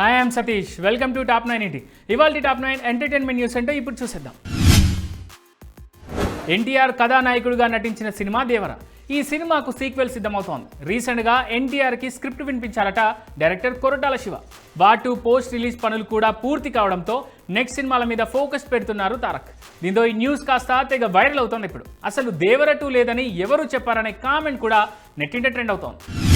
Hi I'm Satish welcome to top nine eighty ఇవాళ top nine entertainment news అంటే ఇప్పుడు చూసేద్దాం. ఎన్టీఆర్ కథానాయకుడిగా నటించిన సినిమా దేవర. ఈ సినిమాకు సీక్వెల్ సిద్ధమవుతోంది. రీసెంట్గా ఎన్టీఆర్కి స్క్రిప్ట్ వినిపించారట director Koratala Siva. వాటు post release పనులు కూడా పూర్తి కావడంతో నెక్స్ట్ సినిమాల మీద ఫోకస్ పెడుతున్నారు తారక్. దీంతో ఈ న్యూస్ కాస్త తెగ వైరల్ అవుతోంది ఇప్పుడు. అసలు దేవర టూ లేదని ఎవరు చెప్పారనే కామెంట్ కూడా నెట్టింట ట్రెండ్ అవుతోంది.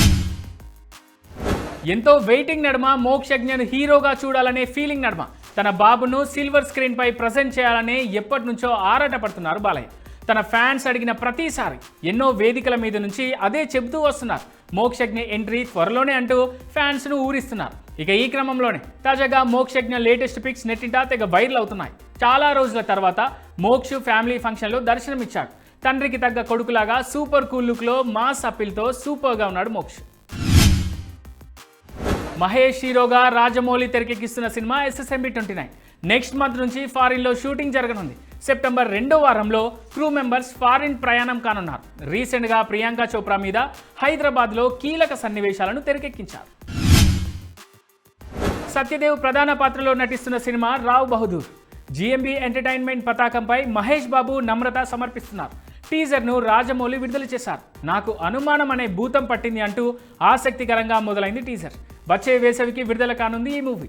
ఎంతో వెయిటింగ్ నడుమ మోక్షజ్ఞను హీరోగా చూడాలనే ఫీలింగ్ నడుమ. తన బాబును సిల్వర్ స్క్రీన్ పై ప్రజెంట్ చేయాలనే ఎప్పటి నుంచో ఆరాట పడుతున్నారు బాలయ్య. తన ఫ్యాన్స్ అడిగిన ప్రతిసారి ఎన్నో వేదికల మీద నుంచి అదే చెబుతూ వస్తున్నారు. మోక్షజ్ఞ ఎంట్రీ త్వరలోనే అంటూ ఫ్యాన్స్ను ఊరిస్తున్నారు. ఇక ఈ క్రమంలోనే తాజాగా మోక్షజ్ఞ లేటెస్ట్ పిక్స్ నెట్టింటా తెగ వైరల్ అవుతున్నాయి. చాలా రోజుల తర్వాత మోక్ష ఫ్యామిలీ ఫంక్షన్లో దర్శనమిచ్చాడు. తండ్రికి తగ్గ కొడుకులాగా సూపర్ కూల్ లుక్లో మాస్ అప్పీల్తో సూపర్గా ఉన్నాడు మోక్ష్. మహేష్ హీరోగా Rajamouli తెరకెక్కిస్తున్న cinema SSMB twenty nine. Next month నుంచి ఫారిన్లో షూటింగ్ జరగనుంది. సెప్టెంబర్ రెండో వారంలో క్రూ మెంబర్స్ ఫారిన్ ప్రయాణం కానున్నారు. రీసెంట్గా ప్రియాంక చోప్రా మీద హైదరాబాద్లో కీలక సన్నివేశాలను తెరకెక్కించారు. సత్యదేవ్ ప్రధాన పాత్రలో నటిస్తున్న cinema Rao Bahadur. GMB entertainment పతాకంపై మహేష్ బాబు నమ్రత సమర్పిస్తున్నారు. టీజర్ను రాజమౌళి విడుదల చేశారు. నాకు అనుమానం అనే భూతం పట్టింది అంటూ ఆసక్తికరంగా మొదలైంది టీజర్ వచ్చే వేసవికి విడుదల కానుంది ఈ మూవీ.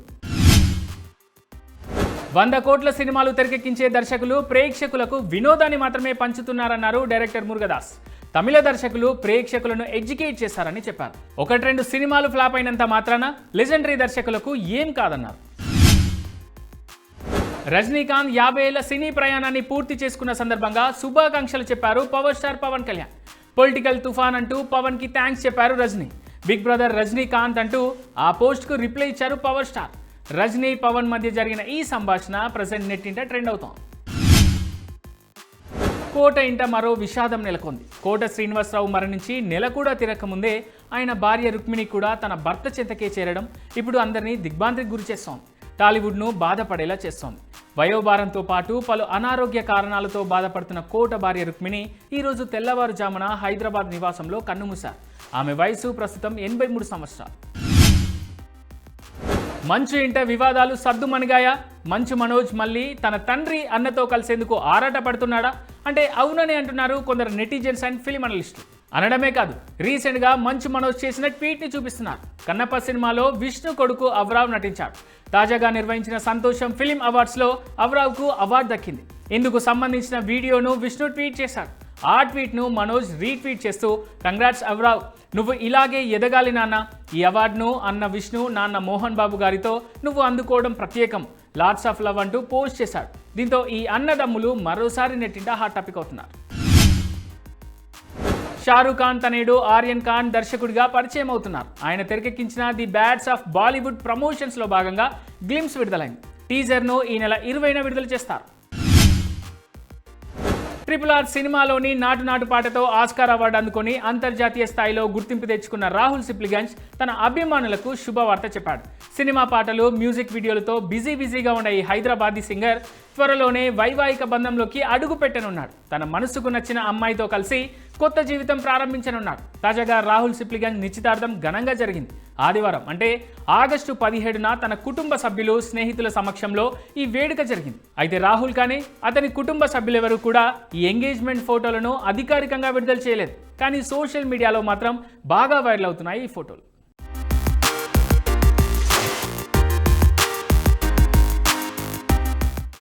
వంద కోట్ల సినిమాలు తెరకెక్కించే దర్శకులు ప్రేక్షకులకు వినోదాన్ని మాత్రమే పంచుతున్నారన్నారు డైరెక్టర్ మురుగదాస్. తమిళ దర్శకులు ప్రేక్షకులను ఎడ్యుకేట్ చేశారని చెప్పారు. ఒకటి రెండు సినిమాలు ఫ్లాప్ అయినంత మాత్రాన లెజెండరీ దర్శకులకు ఏం కాదన్నారు. రజనీకాంత్ యాభై ఏళ్ళ సినీ ప్రయాణాన్ని పూర్తి చేసుకున్న సందర్భంగా శుభాకాంక్షలు చెప్పారు power star Pawan Kalyan. Political తుఫాన్ అంటూ పవన్కి థ్యాంక్స్ చెప్పారు రజనీ. బిగ్ బ్రదర్ రజనీకాంత్ అంటూ ఆ పోస్ట్కు రిప్లై ఇచ్చారు పవర్ స్టార్. రజనీ పవన్ మధ్య జరిగిన ఈ సంభాషణ ప్రజెంట్ నెట్టింట ట్రెండ్ అవుతోంది. కోట ఇంట మరో విషాదం నెలకొంది. కోట శ్రీనివాసరావు మరణించి నెల కూడా తిరగకముందే ఆయన భార్య రుక్మిణి కూడా తన భర్త చెంతకే చేరడం ఇప్పుడు అందరినీ దిగ్భాంతికి గురి చేస్తోంది. టాలీవుడ్ను బాధపడేలా చేస్తోంది. వయోభారంతో పాటు పలు అనారోగ్య కారణాలతో బాధపడుతున్న కోట భార్య రుక్మిణి ఈరోజు తెల్లవారుజామున హైదరాబాద్ నివాసంలో కన్నుమూశారు ఆమె వయసు ప్రస్తుతం ఎనభై మూడు సంవత్సరాలు. మంచు ఇంట వివాదాలు సద్దుమణిగాయా మంచు మనోజ్ మళ్ళీ తన తండ్రి అన్నతో కలిసేందుకు ఆరాట పడుతున్నాడా అంటే అవునని అంటున్నారు కొందరు నెటిజన్స్ అండ్ ఫిలిం అనలిస్టులు. అనడమే కాదు రీసెంట్గా మంచు మనోజ్ చేసిన ట్వీట్ని చూపిస్తున్నారు. కన్నప్ప సినిమాలో విష్ణు కొడుకు అవరావ్ నటించాడు. తాజాగా నిర్వహించిన సంతోషం ఫిలిం అవార్డ్స్లో అవరావ్కు అవార్డు దక్కింది. ఇందుకు సంబంధించిన వీడియోను విష్ణు ట్వీట్ చేశాడు ఆ ట్వీట్ను మనోజ్ రీట్వీట్ చేస్తూ కంగ్రాట్స్ అవరావ్ నువ్వు ఇలాగే ఎదగాలి నాన్న. ఈ అవార్డును అన్న విష్ణు నాన్న మోహన్ బాబు గారితో నువ్వు అందుకోవడం ప్రత్యేకం. లాట్స్ ఆఫ్ లవ్ అంటూ పోస్ట్ చేశాడు. దీంతో ఈ అన్నదమ్ములు మరోసారి నెట్టింట హాట్ టాపిక్ అవుతున్నారు. షారూఖ్ ఖాన్ తనేడు ఆర్యన్ ఖాన్ దర్శకుడిగా పరిచయం అవుతున్నారు. ఆయన తెరకెక్కించిన ది బ్యాట్స్ ఆఫ్ బాలీవుడ్ ప్రమోషన్స్లో భాగంగా గ్లిమ్స్ విడుదలైంది. టీజర్ను ఈ నెల ఇరవైన విడుదల చేస్తారు. ట్రిపుల్ ఆర్ సినిమాలోని నాటు నాటు పాటతో ఆస్కార్ అవార్డు అందుకొని అంతర్జాతీయ స్థాయిలో గుర్తింపు తెచ్చుకున్న రాహుల్ సిప్లిగంజ్ తన అభిమానులకు శుభవార్త చెప్పాడు. సినిమా పాటలు మ్యూజిక్ వీడియోలతో బిజీ బిజీగా ఉన్న ఈ హైదరాబాదీ సింగర్ త్వరలోనే వైవాహిక బంధంలోకి అడుగు పెట్టనున్నాడు తన మనసుకు నచ్చిన అమ్మాయితో కలిసి కొత్త జీవితం ప్రారంభించనున్నాడు తాజాగా రాహుల్ సిప్లిగన్ నిశ్చితార్థం ఘనంగా జరిగింది. ఆదివారం అంటే ఆగస్టు పదిహేడున తన కుటుంబ సభ్యులు స్నేహితుల సమక్షంలో ఈ వేడుక జరిగింది. అయితే రాహుల్ కానీ అతని కుటుంబ సభ్యులెవరూ కూడా ఈ ఎంగేజ్మెంట్ ఫోటోలను అధికారికంగా విడుదల చేయలేదు. కానీ సోషల్ మీడియాలో మాత్రం బాగా వైరల్ అవుతున్నాయి ఈ ఫోటోలు.